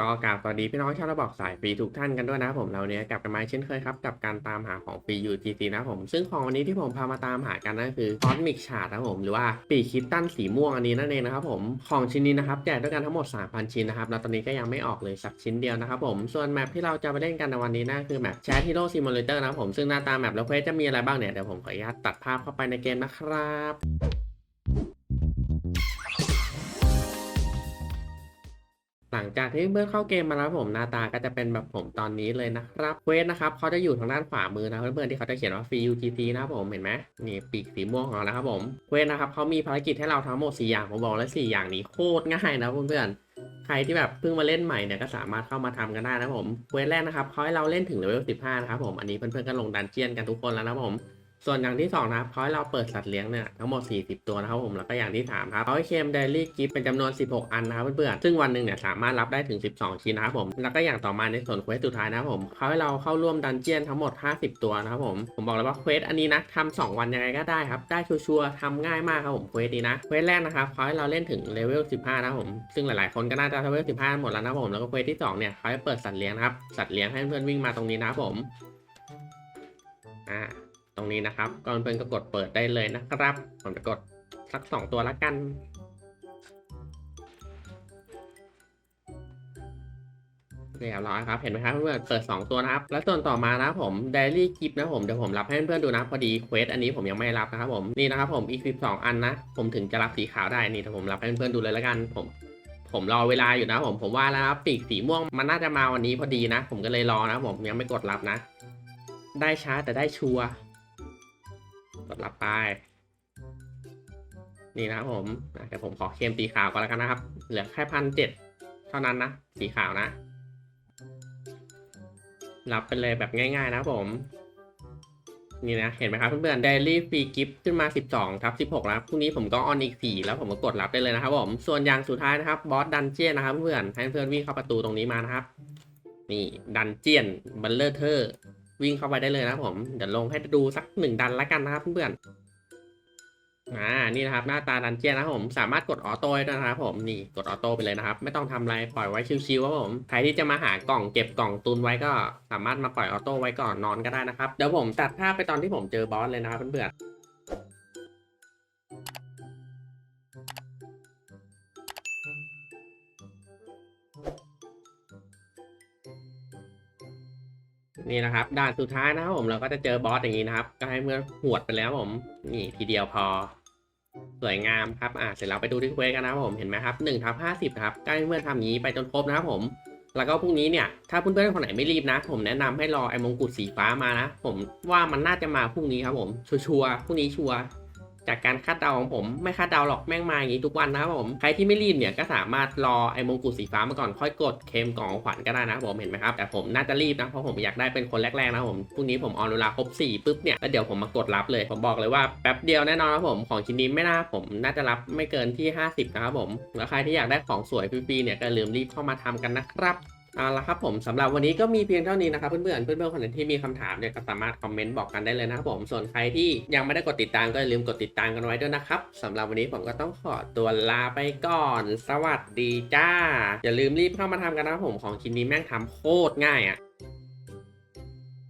ก็กราบสวัสดีพี่น้องชาวระบอกสายฟรีทุกท่านกันด้วยนะผมเราเนี้ยกลับกันมาเช่นเคยครับ กับการตามหาของฟรี UGC นะผม ซึ่งของวันนี้ที่ผมพามาตามหากันนั่นคือคอสมิกชาร์ดนะครับผม หรือว่าปีคิดตันสีม่วงอันนี้นั่นเองนะครับผม ของชิ้นนี้นะครับแจกด้วยกันทั้งหมด 3,000 ชิ้นนะครับ แล้วตอนนี้ก็ยังไม่ออกเลยสักชิ้นเดียวนะครับผม ส่วนแมปที่เราจะไปเล่นกันในวันนี้นั่นคือแมปแชทฮีโร่ซิมูเลเตอร์นะครับผมซึ่งหน้าตาแมปแล้วเควสจะมีอะไรบ้างเนี่ยเดี๋ยวผมขออนุญาตตัดภาพเข้าไปในเกมนะครับ หลังจากที่เมื่อเข้าเกมมาแล้วผมหน้าตาก็จะเป็นแบบผมตอนนี้เลยนะครับเควสนะครับเขาจะอยู่ทางด้านขวามือนะเพื่อนๆที่เขาจะเขียนว่า free UGC นะครับผมเห็นไหมนี่ปีกสีม่วงของเรานะครับผมเควสนะครับเขามีภารกิจให้เราทั้งหมด 4 อย่างผมบอกแล้ว4อย่างนี้โคตรง่ายนะเพื่อนๆใครที่แบบเพิ่งมาเล่นใหม่เนี่ยก็สามารถเข้ามาทำกันได้นะผมเควสแรกนะครับเขาให้เราเล่นถึงเลเวล15นะครับผมอันนี้เพื่อนๆก็ลงดันเจียนกันทุกคนแล้วนะผม ส่วนอย่างที่2นะครับเขาให้เราเปิดสัตว์เลี้ยงเนี่ยทั้งหมด 40 ตัวนะครับผมแล้วก็อย่างที่3ครับเขาให้เคมเดลี่กิฟเป็นจำนวน 16 อันนะครับเพื่อนๆซึ่งวันหนึ่งเนี่ยสามารถรับได้ถึง 12 ชิ้นนะครับผมแล้วก็อย่างต่อมาในส่วนเควสสุดท้ายนะครับผมเขาให้เราเข้าร่วมดันเจียนทั้งหมด 50 ตัวนะครับผมผมบอกเลยว่าเควสอันนี้นะทำ2วันยังไงก็ได้ครับได้ชัวร์ๆทำง่ายมากครับผมเควสนี้นะเควสแรกนะครับเขาให้เราเล่นถึงเลเวล 15 นะครับผมซึ่งหลายๆคนก็น่าจะเลเวล 15 หมดแล้วนะผมแล้วก็เควสที่สองเนี่ยเขาให้เปิดสัตว์เลี้ยงนะครับสัตว์เลี้ยงให้เพื่อนวิ่งมาตรงนี้นะครับผมอ่า ตรงนี้นะครับก่อนเพื่อนก็กดเปิดได้เลยนะครับ ผมจะกดสักสองตัวละกัน เรียบร้อยครับ เห็นไหมครับเพื่อนเปิด2ตัวนะครับ แล้วส่วนต่อมานะผม Daily Gift นะผมเดี๋ยวผมรับให้เพื่อนๆดูนะพอดีเควสอันนี้ผมยังไม่รับนะครับผมนี่นะครับผมอีก12อันนะ ผมถึงจะรับสีขาวได้นี่แต่ผมรับให้เพื่อนๆดูเลยละกันผมผมรอเวลาอยู่นะผมผมว่าแล้วครับปีกสีม่วงมันน่าจะมาวันนี้พอดีนะ ผมก็เลยรอนะผมยังไม่กดรับนะ ได้ช้าแต่ได้ชัวร์ กดรับไป นี่นะครับผมอะเดี๋ยวผมขอเคมสีขาวก่อนแล้วกันนะครับ เหลือแค่พันเจ็ดเท่านั้นนะ สีขาวนะ รับไปเลยแบบง่ายๆนะผม นี่นะ เห็นไหมครับเพื่อนๆ Daily Free Gift ขึ้นมา 12ทับ16แล้วพรุ่งนี้ผมก็ออนอีก 4 แล้วผมก็กดรับได้เลยนะครับผม ส่วนอย่างสุดท้ายนะครับบอสดันเจียนนะครับเพื่อนๆให้เพื่อนวิ่งเข้าประตูตรงนี้มานะครับ นี่ดันเจียนบัลเลอร์เทอร์ วิ่งเข้าไปได้เลยนะผม เดี๋ยวลงให้ดูสักหนึ่งดันละกันนะครับเพื่อนๆอ่า นี่นะครับหน้าตาดันเจียนนะครับผมสามารถกดออโต้ได้นะครับผมนี่กดออโต้ไปเลยนะครับ ไม่ต้องทำอะไรปล่อยไว้ชิวๆครับผมใครที่จะมาหากล่องเก็บกล่องตุนไว้ก็สามารถมาปล่อยออโต้ไว้ก่อนนอนก็ได้นะครับเดี๋ยวผมตัดภาพไปตอนที่ผมเจอบอสเลยนะครับเพื่อนๆ นี่นะครับ ด่านสุดท้ายนะครับผมเราก็จะเจอบอสอย่างนี้นะครับ ก็ให้เมื่อนหวดไปแล้วผม นี่ทีเดียวพอ สวยงามครับอ่าเสร็จแล้วไปดูที่เควสกันนะครับผมเห็นไหมครับหนึ่งทับห้าสิบครับก็ให้เพื่อนทำอย่างนี้ไปจนครบนะครับผมแล้วก็พรุ่งนี้เนี่ยถ้าเพื่อนๆคนไหนไม่รีบนะ ผมแนะนำให้รอไอ้มงกุฎสีฟ้ามานะ ผมว่ามันน่าจะมาพรุ่งนี้ครับผมชัวร์พรุ่งนี้ชัวร์ จากการคาดเดาของผมไม่คาดเดาหรอกแม่งมาอย่างนี้ทุกวันนะครับผมใครที่ไม่รีบเนี่ยก็สามารถรอไอ้มงกุฎสีฟ้ามาก่อนค่อยกดเคมกล่องของขวัญก็ได้นะครับผมเห็นไหมครับแต่ผมน่าจะรีบนะเพราะผมอยากได้เป็นคนแรกๆนะผมพรุ่งนี้ผมออนเวลาครบ4ปุ๊บเนี่ยแล้วเดี๋ยวผมมากดรับเลยผมบอกเลยว่าแป๊บเดียวแน่นอนครับผมของชิ้นนี้ไม่น่าผมน่าจะรับไม่เกินที่ 50นะครับผมแล้วใครที่อยากได้ของสวยฟรีๆเนี่ยก็ลืมรีบเข้ามาทำกันนะครับ เอาละครับผมสำหรับวันนี้ก็มีเพียงเท่านี้นะครับเพื่อนๆเพื่อนๆคนไหนที่มีคำถามเนี่ยก็สามารถคอมเมนต์บอกกันได้เลยนะครับผมส่วนใครที่ยังไม่ได้กดติดตามก็อย่าลืมกดติดตามกันไว้ด้วยนะครับสำหรับวันนี้ผมก็ต้องขอตัวลาไปก่อน สวัสดีจ้า อย่าลืมรีบเข้ามาทำกันนะครับผมของชิ้นนี้แม่งทำโคตรง่ายอะ่ะ